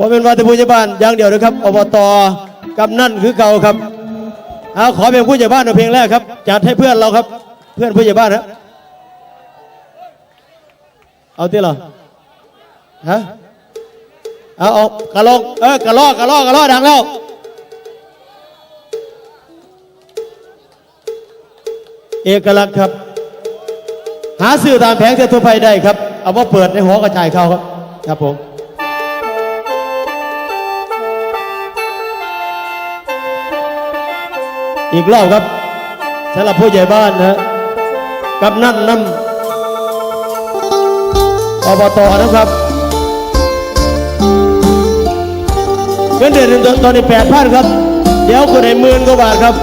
พอเป็นว่าแต่ผู้ใหญ่บ้านอย่างเดียวนะครับอบตกำนันคือเก่าครับเอาขอเป็นผู้ใหญ่บ้านเอาเพลงแรกครับจัดให้เพื่อนเราครับ เพื่อนผู้ใหญ่บ้านนะเอาที่เหรอฮะเอาเอากระลงเออกระลอกกระลอกกระลอกดังแล้วเอกลักษณ์ครับ หาซื้อตามแผงเทั่ไปได้ครับ เอาว่าเปิดในหัวกระจายเขาครับ ครับผม อีกรอบครับสำหรับผู้ใหญ่บ้านนะฮะกำนันนำอบตนะครับเงินเดือนตอนนี้แปดพันครับ เดี๋ยวคนในหมื่นกว่าบาทครับ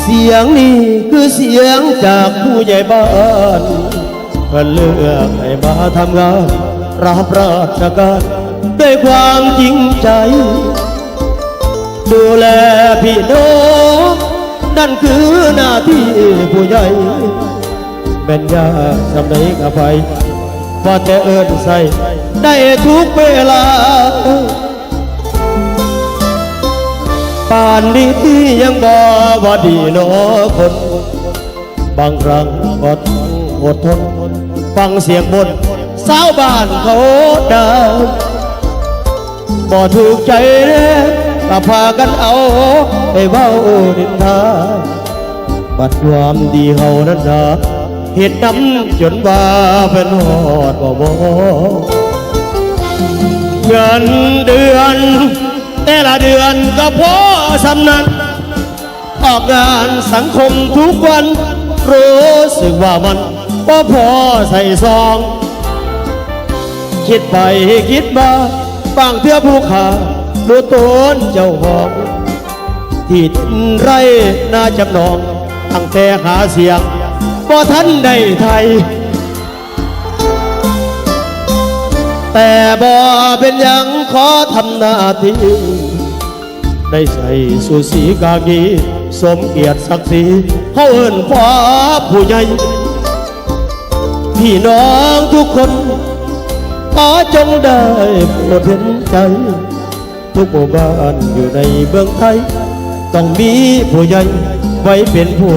เสียงนี้คือเสียงจากผู้ใหญ่บ้านเพื่อเลือกให้มาทำงานรับราชการ ด้วยความจริงใจ ดูแลพี่น้องนั่นคือหน้าที่ผู้ใหญ่เป็นยาสำเร็จอภัยพอแต่เอินใส่ได้ทุกเวลาป่านนี้ยังบอบ่าดีนอคน บางครั้งก็ต้องอดทน ฟังเสียงบนสาวบ้านเขาดาว บ่ถูกใจเด้ก็พากันเอาไปเว้าดินทาบัดความดีเฮานั้นนะเหตุน้ำจนว่าเป็นหอดบ่บ่เงินเดือน แต่ละเดือนก็พอสำนันออกงานสังคมทุกวัน รู้สึกว่ามันก็พอใส่ซอง คิดไปคิดมา บางเทื่อผู้ขาดูตนเจ้าของที่ไรน่าจำนอง ตั้งแต่หาเสียงบ่ทันได้ไทย แต่บ่เป็นยังขอทำหน้าที่ได้ใส่สูสีกากีสมเกียรติศักดิ์ศรีเขาเอิ้นฟ้าผู้ใหญ่พี่น้องทุกคน ขอจงได้โปรดเห็นใจ ทุกหมู่บ้านอยู่ในเมืองไทย ต้องมีผู้ใหญ่ไว้เป็นผู้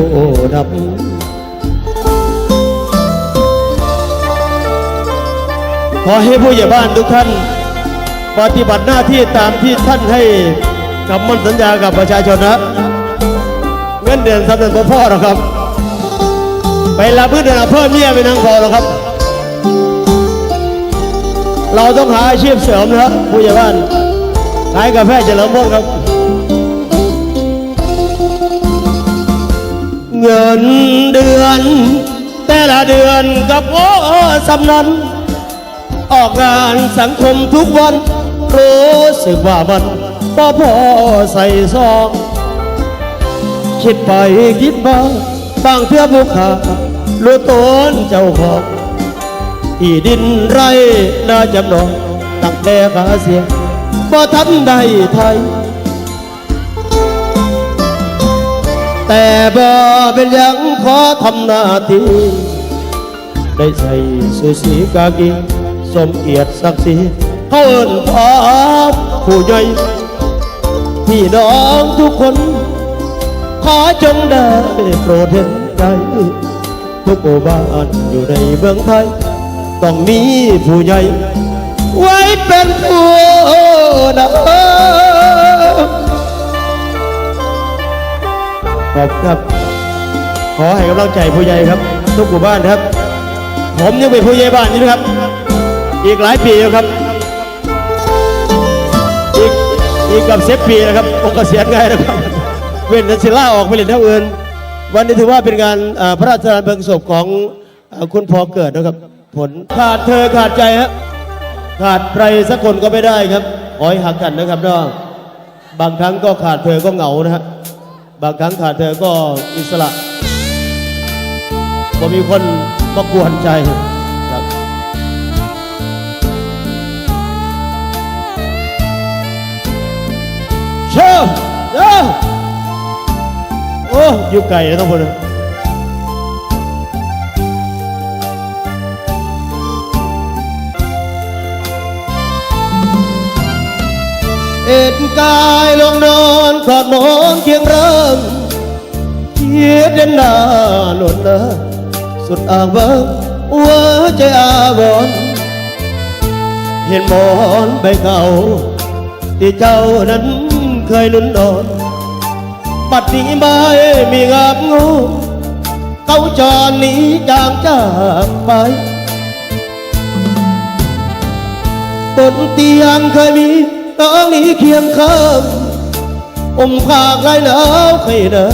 นำขอให้ผู้ใหญ่บ้านทุกท่าน ปฏิบัติหน้าที่ตามที่ท่านให้คำมั่นสัญญากับประชาชนนะ เงินเดือนสำเร็จพ่อหรอครับ ไปรับเงินเดือนเพิ่มเมียไปนั่งพอหรอครับ เราต้องหาอาชีพเสริมนะครับผู้ใหญ่บ้านขายกาแฟเฉลิมพลครับ เงินเดือน แต่ละเดือนกับโอ้สำนันออกงานสังคมทุกวัน รู้สึกว่ามันพอพอใส่ซองคิดไปคิดมาบางเทื่อผู้ขารู้ตนเจ้าของ ที่ดินไรน่าจำนองตั้งแต่หาเสียงบ่ทันได้ไทย แต่บ่เป็นยังขอทำหน้าที่ได้ใส่สูสีกากีสมเกียรติศักดิ์ศรีเขาเอิ้นพ่อผู้ใหญ่พี่น้องทุกคน ขอจงได้โปรดเห็นใจทุกหมู่บ้านอยู่ในเมืองไทย ต้องมีผู้ใหญ่ ไว้เป็นผู้นำขอบครับ ขอให้กำลังใจผู้ใหญ่ครับ ทุกหมู่บ้านครับ ผมยังเป็นผู้ใหญ่บ้านอยู่นะครับ อีกหลายปีแล้วครับ อีกอีกกับเซฟปีนะครับผมเกษียณง่ายนะครับ เว้นแต่ศิล่าออกไปเล่นเท่าอื่นวันนี้ถือว่าเป็นการพระราชทานเพลิงศพของคุณพอเกิดนะครับ ผลขาดเธอขาดใจฮะขาดใครสักคนก็ไม่ได้ครับขอให้หักกันนะครับเนาะบางครั้งก็ขาดเธอก็เหงานะฮะบางครั้งขาดเธอก็อิสระก็มีคนมากวนใจครับเชิญเด้อโอ้อยู่ไกลนะทุกคน เอ็นกายลงนอนกอดหมอนเคียงร่างเทียดเด่นหน้าหนุนนะสุดอ่างเบิงว่าใจอาวรณ์เห็นหมอนใบเก่าที่เจ้านั้นเคยนุ่นนอนบัดนี้ไม่มีงามงูเขาจรหนีจางจากไปบนเตียงเคยมี น้องนี้เคียงข้างอมผากลายหนาวใครนะ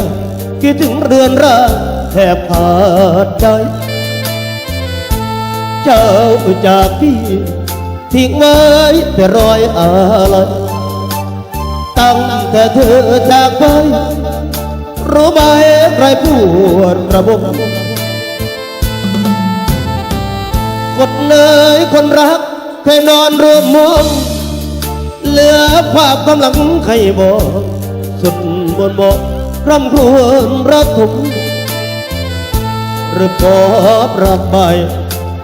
คิดถึงเรือนร่างแทบขาดใจ เจ้าจากพี่ทิ้งไว้แต่รอยอะไรตั้งแต่เธอจากไปรู้ไหมใครปวดระบมกดเนยคนรักเคยนอนรวมมอง เหลือภาพกำลังใครบอกสุดบนบอกร่ำครวญรักผมหรือปอบรักใบ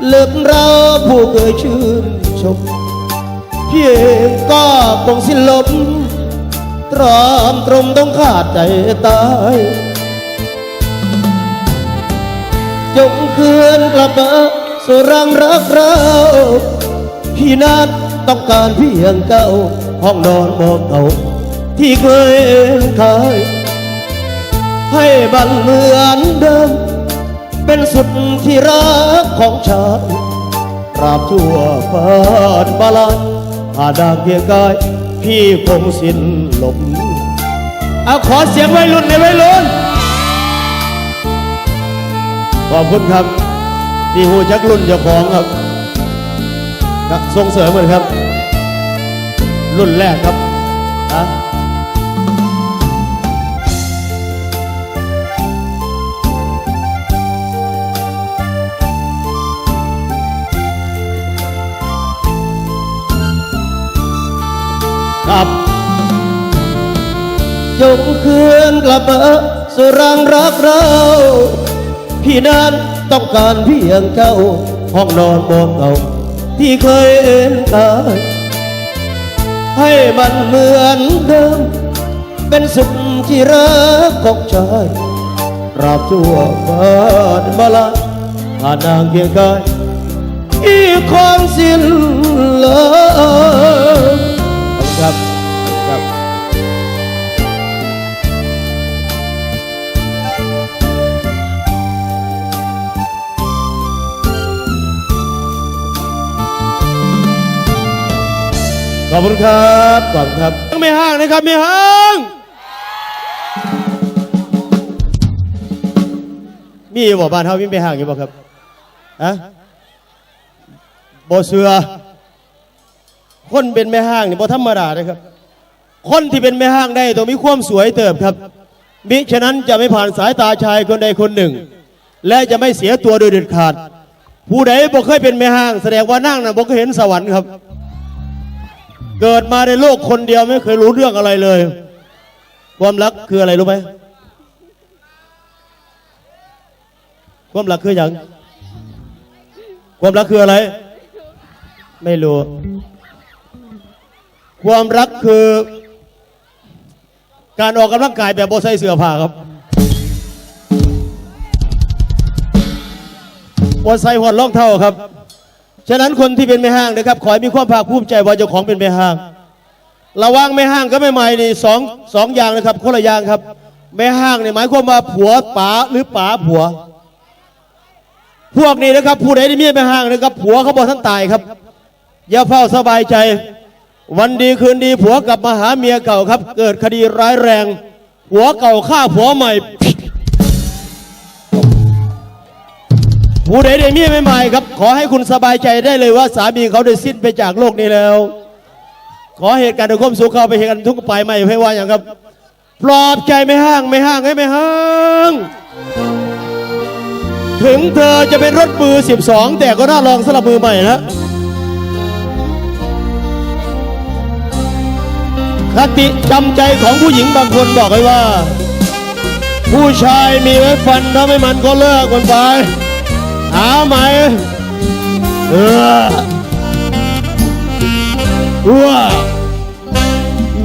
เลิกเราผู้เคยชื่นชมเพียงก็คงสิ้นลมตรอมตรมต้องขาดใจตายจงคืนกลับมาสู่รังรักเราพี่นัด ต้องการเพียงเก้าห้องนอนมองเขาที่เคยเคยให้บันเหมือนเดิม เป็นสุดที่รักของฉันตราบชั่วฟ้าบาลานหาดางเพียงกาย พี่คงสิ้นลมเอาขอเสียงไวัยรุ่นในไวัยรุ่นขอบคุณครับ ที่หูจักรุ่นเจ้าของครับ ส่งเสริมเลยครับ รุ่นแรกครับนะครับจงคืนกลับมาสู่รังรักเรา พี่นั้นต้องการเพียงเจ้าห้องนอนมองเก่า ที่เคยเอ็นกายให้มันเหมือนเดิม เป็นสุขที่รักของชายราบชั่วฟ้ามาลาผ่านนางเพียงกายอีความสิ้นเลยขอบคุณครับ ขอบคุณครับขอบคุณครับไม่ห้างนะครับไม่ห้างมีอกบ่บ้านเฮามีไม่ห้างอยู่บ่ครับอะบ่เสือคนเป็นแม่ห้างนี่บ่ธรรมดาเลยครับ คนที่เป็นแม่ห้างได้ต้องมีความสวยเติบครับ มิฉะนั้นจะไม่ผ่านสายตาชายคนใดคนหนึ่ง และจะไม่เสียตัวโดยเด็ดขาด ผู้ใดบ่เคยเป็นแม่ห้าง แสดงว่านั่งน่ะบ่เคยเห็นสวรรค์ครับ เกิดมาในโลกคนเดียวไม่เคยรู้เรื่องอะไรเลย ความรักคืออะไรรู้ไหมความรักคืออย่างความรักคืออะไร ไม่รู้ ความรักคือ การออกกำลังกายแบบโบใส่เสื้อผ้าครับโบใส่หัวรองเท้าครับ ฉะนั้นคนที่เป็นแม่ห้างนะครับ ขอให้มีความภาคภูมิใจว่าเจ้าของเป็นแม่ห้าง ระว่างแม่ห้างกับแม่ใหม่นี่สองสองอย่างนะครับคนละอย่างครับ แม่ห้างเนี่ยหมายความว่าผัวป๋าหรือป๋าผัว พวกนี้นะครับผู้ใดที่มีแม่ห้างนะครับผัวเขาบอกท่านตายครับ อย่าเฝ้าสบายใจ วันดีคืนดีผัวกลับมาหาเมียเก่าครับ เกิดคดีร้ายแรงผัวเก่าฆ่าผัวใหม่ ผู้ใดได้เมียใหม่ๆครับ ขอให้คุณสบายใจได้เลยว่าสามีเขาได้สิ้นไปจากโลกนี้แล้ว ขอเหตุการณ์ในความสุขเข้าไปเหตุการณ์ทุกข์ไปไม่ให้ว่าอย่างครับ ปลอบใจไม่ห้างไม่ห้างให้ไม่ห้างถึงเธอจะเป็นรถมือ 12 แต่ก็น่าลองสลับมือใหม่นะคติจำใจของผู้หญิงบางคนบอกไว้ว่า ผู้ชายมีไว้ฟันถ้าไม่มันก็เลิกกันไป หาไหมเออว้า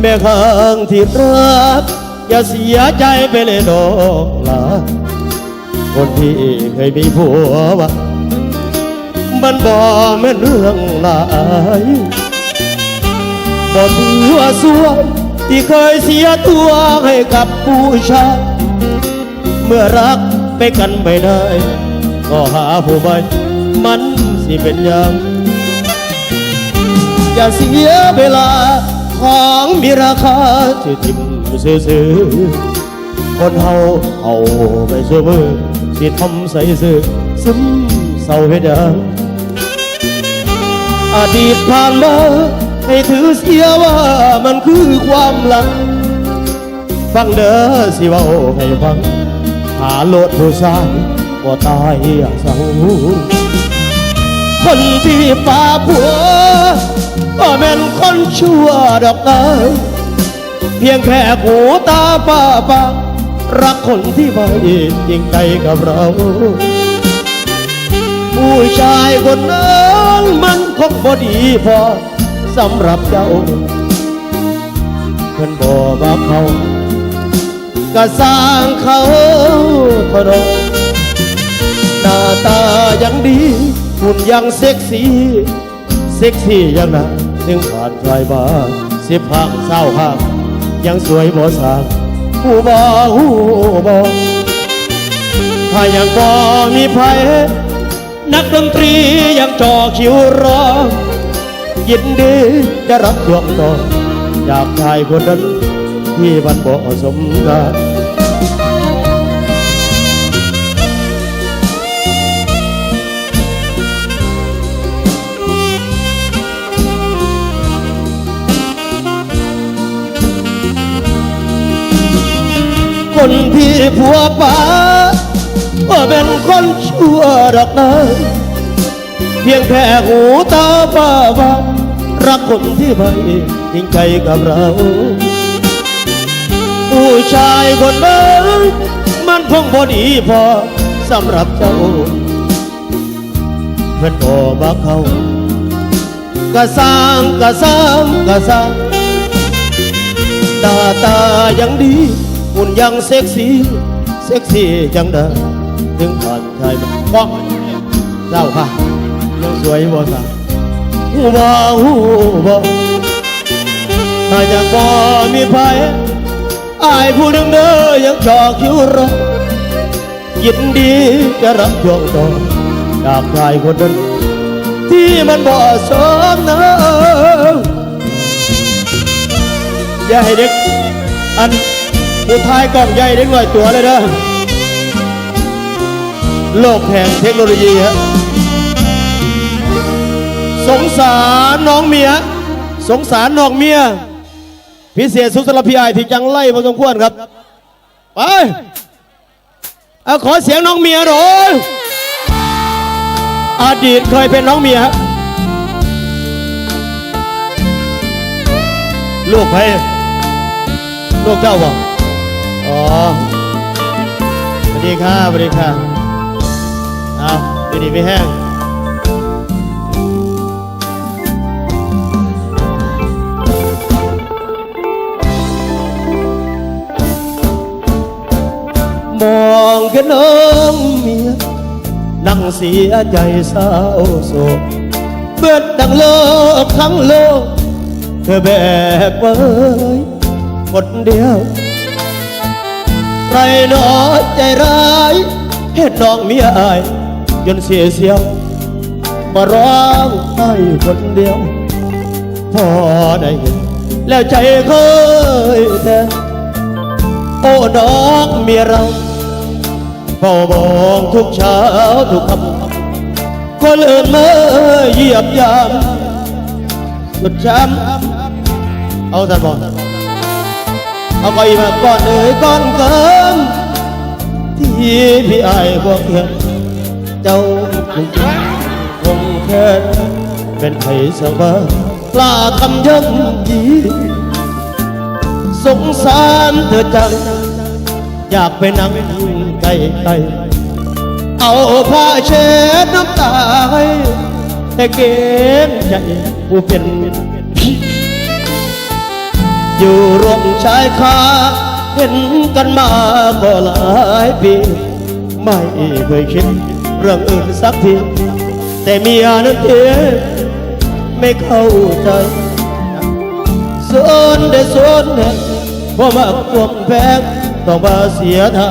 แม่ข้างที่รัก อย่าเสียใจไปเลยดอกลาคนที่เคยมีผัวว่ามันบ่แม่นเรื่องหลายบ่ถือว่าสัวที่เคยเสียตัวให้กับผู้ชายเมื่อรักไปกันไม่ได้ ก็หาผู้ใหม่มันสิเป็นอยังอย่าเสียเวลาของมีราคาที่ทิมซื้อๆคนเฮาเอาไปสู้มือสิทำใส่ซื้อซึมเศร้าเฮ็ดยังอดีตผ่านมาให้ถือเสียว่ามันคือความหลัง ฟังเด้อสิเว้าให้ฟัง หาโลดผู้ชาย ก็ตายอย่าเศร้าคนที่ป่าผัวก็เป็นคนชั่วดอกนะเพียงแค่หูตาป้าปารักคนที่ไม่จริงใจกับเรา ผู้ชายคนนั้นมันคงบ่ดีพอสำหรับเจ้าเพิ่นบอกว่าเขา ก็สร้างเขาเท่านั้นหน้า ตายังดีหุ่นยังเซ็กซี่เซ็กซี่ยังนะถึงผ่านใครมานสิบห้างเศร้าห้างยังสวยบ่สางหูบอหูบอถ้ายังบ่มีไผนักดนตรียังจ่อคิวรอยินดีจะรับดวงต่อจากชายคนนั้นที่มันบ่สมกัน คนที่ผัวป่าก็เป็นคนชั่วดอกนะเพียงแค่หูตาบ้าบารักคนที่ไม่จริงใจกับเรา ผู้ชายคนนั้นมันคงพอดีพอสำหรับเจ้าเพื่อนบอกว่าเขากะสร้างกะสร้างกะสร้างหน้าตายังดี หุ่นยังเซ็กซี่เซ็กซี่จังเดิถึงผ่านชายมาป้องเจ้าค่ะยังสวยบ่สาวหูบ่หูบ่ถ้าอยากบ่มีไผอายผู้หนึ่งเด้อยังจอคิวรอยินดีจะรับช่วงต่อจากชายคนนั้นที่มันบ่สมนะอย่าให้เด็กอัน ผู้ทายกล่องใหญ่เด็กหน่อยตัวเลยนะโลกแห่งเทคโนโลยีฮะสงสารน้องเมีย สงสารน้องเมีย พิเศษสุสำหรับพี่ไอที่จังไล่พอสมควรครับ ไปเอาขอเสียงน้องเมียหน่อยอดีตเคยเป็นน้องเมียฮะลูกใครลูกเจ้าบ่ อ๋อสวัสดีค่ะสวัสดีค่ะเอาดีดีไม่แห้งมองแค่น้องเมียนั่งเสียใจเศร้าโศกเบิดดังโลกทั้งโลก เธอแบกไว้คนเดียว รหนอใจร้ายเห็นน้องเมียอายจนเสียเสียว มาร้องไห้คนเดียว พอได้เห็น แล้วใจเคยแท้โอ้น้องเมียเราเฝ้ามองทุกเช้าทุกค่ำคนอื่นเมื่อเหยียบยามสุดช้ำเอาสันบอก เอาไปมาก่อนเอ่ยก่อนเกินที่พี่อายบอกเห็นเจ้าคงคงแค่เป็นไผ่สังวากล้าทำย่ำยีสงสารเธอจัง อยากไปนั่งใกล้ๆเอาผ้าเช็ดน้ำตาให้แต่เกรงใจผู้เป็นพี่ย อยู่ร่วมชายคาเห็นกันมาก็หลายปี ไม่เคยคิดเรื่องอื่นสักที แต่เมียนั้นเองไม่เข้าใจสนได้สนแห่งเพราะมาควงแพงต้องมาเสียท่า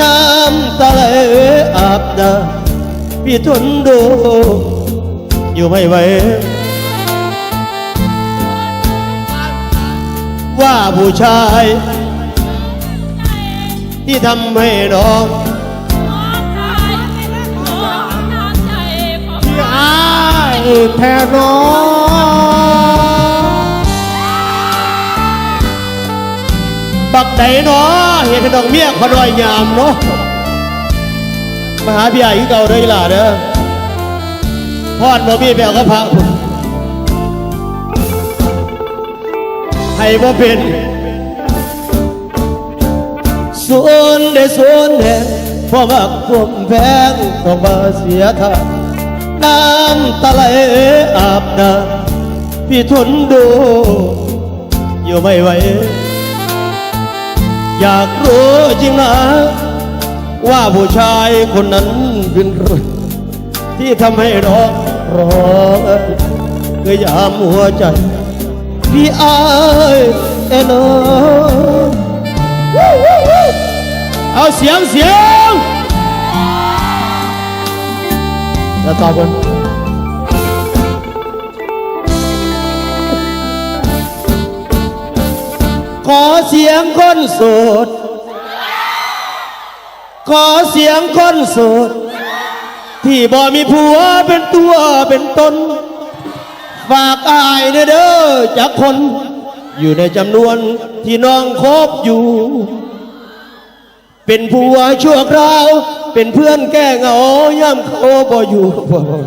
น้ำตาไหลอาบน้ำพี่ทนดูอยู่ไม่ไหว ว่าผู้ชาย ที่ทำให้น้องที่อายแทนน้องบักไดเนาะเห็นให้น้องเมียขอดอยยามเนาะมาหาพี่ใหญ่ที่เก่าเด้ออีหล่ะเด้อพอดบ่มีแปลก็พระพุ่น ให้บ่เป็นส่วนได้ส่วนแห่งพอมักควมแพงต้องมาเสียท่าน้ำตาไหลอาบน้ำพี่ทนดู อยู่ไม่ไหว อยากรู้จริงนะ ว่าผู้ชายคนนั้นเป็นใครที่ทำให้ร้องร้องเกยามหัวใจ พี่อายเอ็นเอาเสียงเสียงแล้วตอบกันขอเสียงคนโสด ขอเสียงคนโสด ที่บ่มีผัวเป็นตัวเป็นตน ฝากอายเด้อเด้อจากคน อยู่ในจำนวนที่น้องคบอยู่ เป็นผัวชั่วคราว เป็นเพื่อนแก้เหงาย่ำเขาบ่อยู่บ่บ่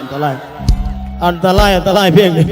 อันตรายอันตรายอันตรายเพียงนี้